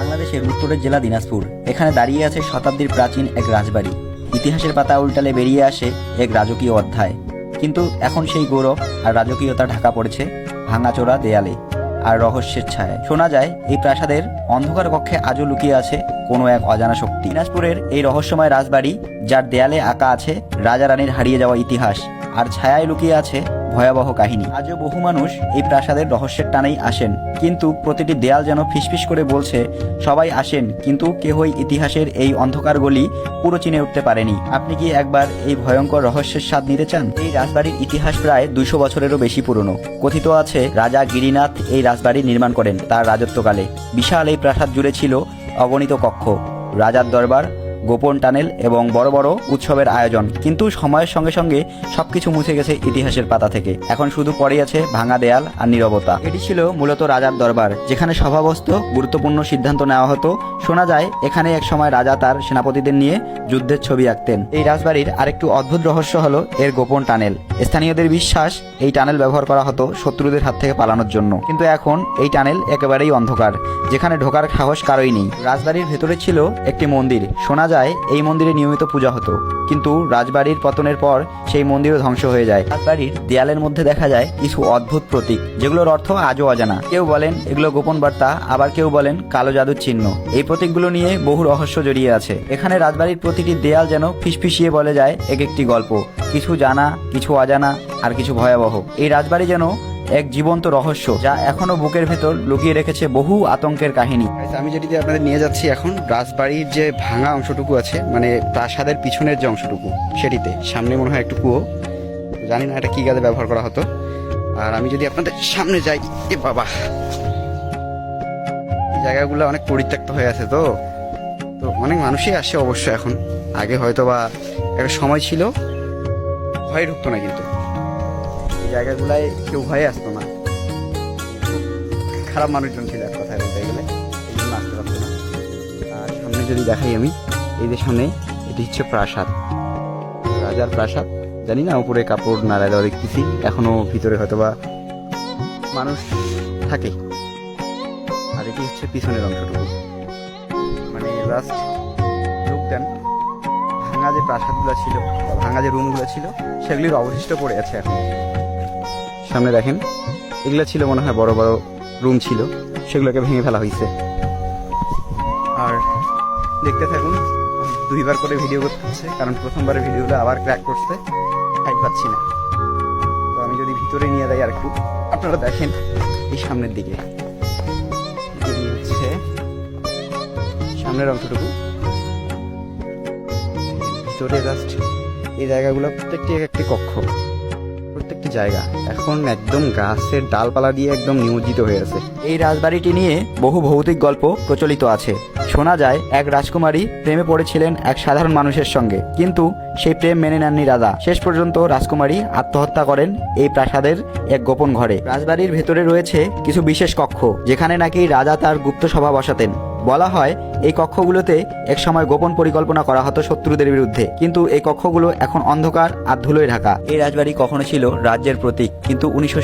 বাংলাদেশের উত্তরের জেলা দিনাজপুর। এখানে দাঁড়িয়ে আছে শতাব্দীর প্রাচীন এক রাজবাড়ি। ইতিহাসের পাতা উল্টালে বেরিয়ে আসে এক রাজকীয় অধ্যায়। কিন্তু এখন সেই গৌরব আর রাজকীয়তা ঢাকা পড়েছে ভাঙাচোরা দেয়ালে আর রহস্যের ছায় শোনা যায়, এই প্রাসাদের অন্ধকার কক্ষে আজও লুকিয়ে আছে কোনো এক অজানা শক্তি। দিনাজপুরের এই রহস্যময় রাজবাড়ি, যার দেয়ালে আঁকা আছে রাজা রানীর হারিয়ে যাওয়া ইতিহাস, আর ছায়ায় লুকিয়ে আছে ভয়াবহ কাহিনী। আজও বহু মানুষ এই প্রাসাদের রহস্যের টানেই আসেন, কিন্তু প্রতিটি দেয়াল যেন ফিসফিস করে বলছে, সবাই আসেন, কিন্তু কেহই ইতিহাসের এই অন্ধকার গলি পুরো চিনে উঠতে পারেনি। আপনি কি একবার এই ভয়ঙ্কর রহস্যের স্বাদ নিতে চান? এই রাজবাড়ির ইতিহাস প্রায় দুইশো বছরেরও বেশি পুরনো। কথিত আছে, রাজা গিরিনাথ এই রাজবাড়ি নির্মাণ করেন তার রাজত্বকালে। বিশাল এই প্রাসাদ জুড়ে ছিল অগণিত কক্ষ। রাজার দরবার গোপন টানেল এবং বড় বড় উৎসবের আয়োজন। কিন্তু সময়ের সঙ্গে সঙ্গে সবকিছু মুছে গেছে ইতিহাসের পাতা থেকে। এখন শুধু পড়ে আছে ভাঙা দেয়াল আর নীরবতা। এটি ছিল মূলত রাজার দরবার, যেখানে সভাবস্ত গুরুত্বপূর্ণ সিদ্ধান্ত নেওয়া হতো। শোনা যায়, এখানে এক সময় রাজা তার সেনাপতিদের নিয়ে যুদ্ধের ছবি আঁকতেন। এই রাজবাড়ির আরেকটু অদ্ভুত রহস্য হলো এর গোপন টানেল। স্থানীয়দের বিশ্বাস, এই টানেল ব্যবহার করা হতো শত্রুদের হাত থেকে পালানোর জন্য। কিন্তু এখন এই টানেল একেবারেই অন্ধকার, যেখানে ঢোকার সাহস কারোই নেই। রাজবাড়ির ভেতরে ছিল একটি মন্দির। শোনা যায়, এই মন্দিরে নিয়মিত পূজা হতো। কিন্তু রাজবাড়ির পতনের পর সেই মন্দিরও ধ্বংস হয়ে যায়। রাজবাড়ির দেয়ালের মধ্যে দেখা যায় কিছু অদ্ভুত প্রতীক, যেগুলোর অর্থ আজও অজানা। কেউ বলেন এগুলো গোপন বার্তা, আবার কেউ বলেন কালো জাদুর চিহ্ন। এই প্রতীকগুলো নিয়ে বহু রহস্য জড়িয়ে আছে। এখানে রাজবাড়ির প্রতিটি দেয়াল যেন ফিসফিসিয়ে বলে যায় এক একটি গল্প। কিছু জানা, কিছু অজানা, আর কিছু ভয়াবহ। এই রাজবাড়ি যেন এক জীবন্ত রহস্য যা এখনও বুকের ভেতর লুকিয়ে রেখেছে বহু আতঙ্কের কাহিনী। আমি যেটিতে আপনাদের নিয়ে যাচ্ছি এখন, রাজবাড়ির যে ভাঙা অংশটুকু আছে মানে প্রাসাদের পিছনের যে অংশটুকু, সেটিতে। সামনে মনে হয় একটু কুয়ো। জানি না এটা কি গাছে ব্যবহার করা হতো। আর আমি যদি আপনাদের সামনে যাই, এ বাবা! জায়গাগুলো অনেক পরিত্যক্ত হয়ে আছে তো। তো অনেক মানুষই আসে অবশ্য এখন। আগে হয়তো বা একটা সময় ছিল, ভয় ঢুকতো না কিন্তু। জায়গাগুলায় কেউ ভয়ে আসতো না। খারাপ মানুষজন ছিল এক কথায় বলতে গেলে, এই জন্য আসতে পারতো না। আর সামনে যদি দেখাই আমি, এই যে সামনে, এটি হচ্ছে প্রাসাদ। রাজার প্রাসাদ, জানি না, উপরে কাপড় নাড়ায় দেওয়া দেখতেছি, এখনও ভিতরে হয়তো বা মানুষ থাকে। আর এটি হচ্ছে পিছনের অংশটুকু। মানে জাস্ট ঢুকতেন ভাঙা যে প্রাসাদগুলো ছিল ভাঙা যে রুমগুলো ছিল, সেগুলির অবশিষ্ট পড়ে আছে এখন। সামনে দেখেন। এগুলো ছিল মনে হয় বড় বড় রুম ছিল। সেগুলোকে ভেঙে ফেলা হয়েছে আর দেখতে থাকুন দুইবার করে ভিডিও করতে হচ্ছে কারণ প্রথমবারের ভিডিওগুলো আবার ক্র্যাক করতে হাইট পাচ্ছি না। তো আমি যদি ভিতরে নিয়ে যাই আর একটু আপনারা দেখেন এই সামনের দিকে। হচ্ছে সামনের অংশটুকু। ভিতরে জাস্ট এই জায়গাগুলো প্রত্যেকটি এক একটি কক্ষ। জায়গা। এখন একদম গাছের ডালপালা দিয়ে একদম নিমজ্জিত হয়ে আছে। এই রাজবাড়িটি নিয়ে বহু ভৌতিক গল্প প্রচলিত আছে। শোনা যায়, এক রাজকুমারী প্রেমে পড়েছিলেন এক সাধারণ মানুষের সঙ্গে। কিন্তু সেই প্রেম মেনে নেননি রাজা। শেষ পর্যন্ত রাজকুমারী আত্মহত্যা করেন এই প্রাসাদের এক গোপন ঘরে। রাজবাড়ির ভেতরে রয়েছে কিছু বিশেষ কক্ষ, যেখানে নাকি রাজা তার গুপ্ত সভা বসাতেন। বলা হয়, এই কক্ষগুলোতে একসময় গোপন পরিকল্পনা করা হতো শত্রুদের বিরুদ্ধে। কিন্তু এই কক্ষগুলো এখন অন্ধকার আর ধুলোয় ঢাকা। এই রাজবাড়ি কখনো ছিল রাজ্যের প্রতীক, কিন্তু উনিশশো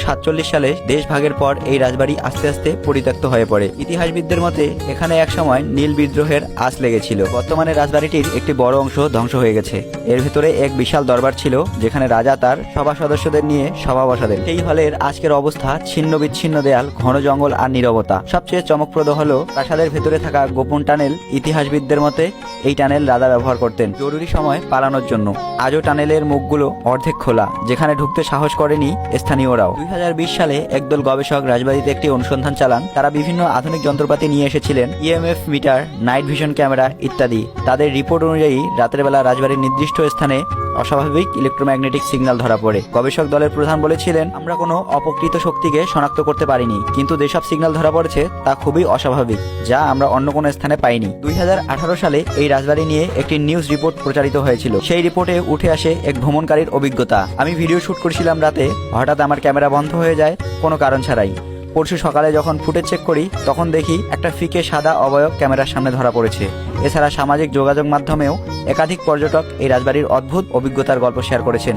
সালে দেশ ভাগের পর এই রাজবাড়ি আস্তে আস্তে পরিত্যক্ত হয়ে পড়ে। ইতিহাসবিদদের মতে, এখানে একসময় নীল বিদ্রোহের আঁচ লেগেছিল। বর্তমানে রাজবাড়িটির একটি বড় অংশ ধ্বংস হয়ে গেছে। এর ভেতরে এক বিশাল দরবার ছিল, যেখানে রাজা তার সভা সদস্যদের নিয়ে সভা বসাতেন। এই হলের আজকের অবস্থা ছিন্ন বিচ্ছিন্ন দেয়াল, ঘন জঙ্গল আর নীরবতা। সবচেয়ে চমকপ্রদ হলো প্রাসাদের ভেতরে থাকা গোপন টানেল ইতিহাসবিদদের মতে এই টানেল রাজা ব্যবহার করতেন জরুরি সময় পালানোর জন্য। আজও টানেলের মুখগুলো অর্ধেক খোলা, যেখানে ঢুকতে সাহস করেনি স্থানীয়রাও। দুই হাজার বিশ সালে একদল গবেষক রাজবাড়িতে একটি অনুসন্ধান চালান। তারা বিভিন্ন আধুনিক যন্ত্রপাতি নিয়ে এসেছিলেন, EMF meter, night vision camera ইত্যাদি। তাদের রিপোর্ট অনুযায়ী রাতের বেলা রাজবাড়ির নির্দিষ্ট স্থানে অস্বাভাবিক ইলেকট্রোম্যাগনেটিক সিগন্যাল ধরা পড়ে। গবেষক দলের প্রধান বলেছিলেন, আমরা কোনো অপকৃত শক্তিকে শনাক্ত করতে পারিনি, কিন্তু যেসব সিগন্যাল ধরা পড়েছে, তা খুবই অস্বাভাবিক, যা আমরা অন্য কোনো স্থানে পাইনি। দুই হাজার আঠারো সালে এই রাজবাড়ি নিয়ে একটি নিউজ রিপোর্ট প্রচারিত হয়েছিল। সেই রিপোর্টে উঠে আসে এক ভ্রমণকারীর অভিজ্ঞতা। আমি ভিডিও শুট করছিলাম রাতে, হঠাৎ আমার ক্যামেরা বন্ধ হয়ে যায়, কোনো কারণ ছাড়াই। পরশু সকালে যখন ফুটেজ চেক করি, তখন দেখি একটা ফিকে সাদা অবয়ব ক্যামেরার সামনে ধরা পড়েছে। এছাড়া সামাজিক যোগাযোগ মাধ্যমেও একাধিক পর্যটক এই রাজবাড়ির অদ্ভুত অভিজ্ঞতার গল্প শেয়ার করেছেন।